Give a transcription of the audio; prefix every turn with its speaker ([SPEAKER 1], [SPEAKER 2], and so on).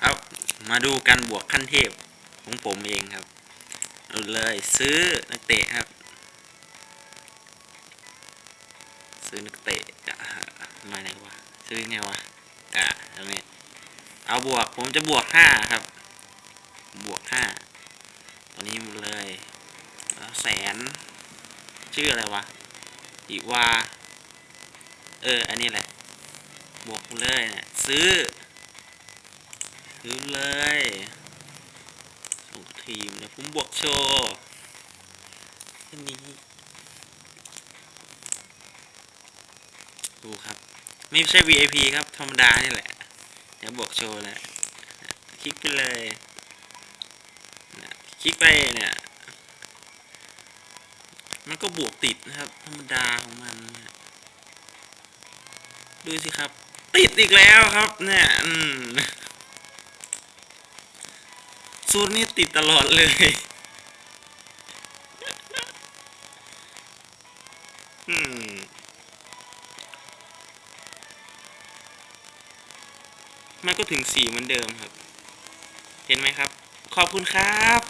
[SPEAKER 1] เอามาดูการบวกขั้นเทพของผมเองครับเอาเลยซื้อนักเตะครับ ซื้อนักเตะอะมาไหนวะซื้อไงวะอะตรงนี้เอาบวกผมจะบวกห้าครับ บวกห้าตัวนี้หมดเลยแลแสน ชื่ออะไรวะอีวา เออ อันนี้แหละ บวกเลยเนี่ยซื้อ ซื้อเลยส่งทีมเดี๋ยวผมบวกโชว์แค่นี้ดูครับ ไม่ใช่ VIP ครับธรรมดานี่แหละเดี๋ยวบวกโชว์เลยคลิกไปเลยนะคลิกไปเนี่ย มันก็บวกติดนะครับ ธรรมดาของมัน ดูสิครับ ติดอีกแล้วครับ เนี่ยสูตรนี้ติดตลอดเลยอืมมันก็ถึงสีเหมือนเดิมครับ เห็นไหมครับ ขอบคุณครับ